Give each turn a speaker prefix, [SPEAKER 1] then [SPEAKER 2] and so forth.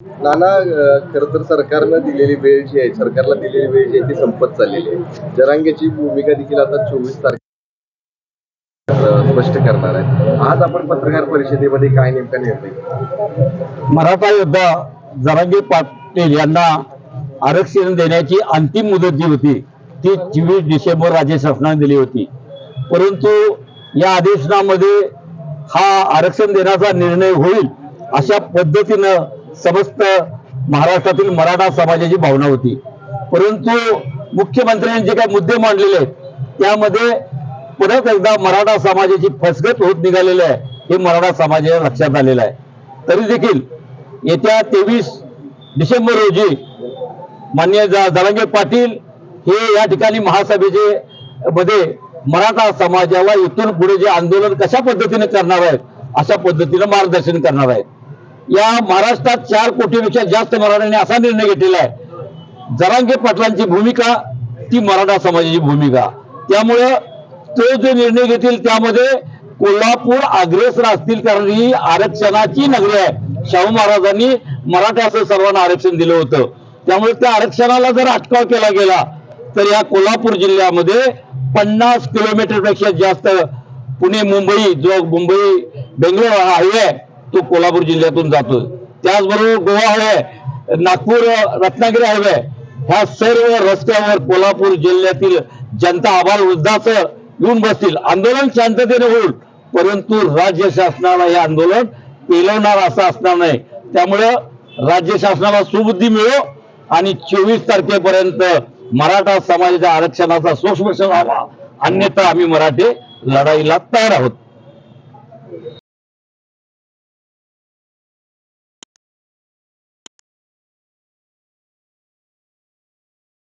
[SPEAKER 1] नाना खर तर सरकारनं दिलेली वेळ जी आहे सरकारला दिलेली वेळ जी आहे ती संपत चाललेली आहे. जरांगेची भूमिका देखील आता चोवीस तारखेला स्पष्ट करणार आहे. आज आपण पत्रकार परिषदेमध्ये काय नेमका निर्णय
[SPEAKER 2] मराठा योद्धा जरांगे पाटील यांना आरक्षण देण्याची अंतिम मुदत जी होती ती चोवीस डिसेंबर राज्य शासनाने दिली होती. परंतु या अधिवेशनामध्ये हा आरक्षण देण्याचा निर्णय होईल अशा पद्धतीनं समस्त महाराष्ट्रातील मराठा समाजाची भावना होती. परंतु मुख्यमंत्र्यांनी जे काही मुद्दे मांडलेले आहेत त्यामध्ये परत एकदा मराठा समाजाची फसगत होत निघालेली आहे हे मराठा समाजाला लक्षात आलेलं आहे. तरी देखील येत्या तेवीस डिसेंबर रोजी मान्य दलांगे पाटील हे या ठिकाणी महासभेचे मध्ये मराठा समाजाला इथून पुढे जे आंदोलन कशा पद्धतीने करणार आहेत अशा पद्धतीनं मार्गदर्शन करणार आहेत. या महाराष्ट्रात चार कोटीपेक्षा जास्त मराठ्यांनी असा निर्णय घेतलेला आहे. जरांगे पाटलांची भूमिका ती मराठा समाजाची भूमिका. त्यामुळं तो जो निर्णय घेतील त्यामध्ये कोल्हापूर अग्रेसर असतील कारण ही आरक्षणाची नगरी आहे. शाहू महाराजांनी मराठ्याचं सर्वांना आरक्षण दिलं होतं. त्यामुळे त्या आरक्षणाला जर अटकाव केला गेला तर या कोल्हापूर जिल्ह्यामध्ये पन्नास किलोमीटरपेक्षा जास्त पुणे मुंबई जो मुंबई बेंगलोर हा हायवे आहे तो कोल्हापूर जिल्ह्यातून जातो त्याचबरोबर गोवा हायवे नागपूर रत्नागिरी हायवे. ह्या सर्व रस्त्यावर कोल्हापूर जिल्ह्यातील जनता आभार वृद्धाचं येऊन बसतील. आंदोलन शांततेने होईल परंतु राज्य शासनाला हे आंदोलन पेलवणार असं असणार नाही. त्यामुळं राज्य शासनाला सुबुद्धी मिळो आणि चोवीस तारखेपर्यंत मराठा समाजाच्या आरक्षणाचा सोषप्रश्न व्हावा. अन्यथा आम्ही मराठे लढाईला तयार आहोत.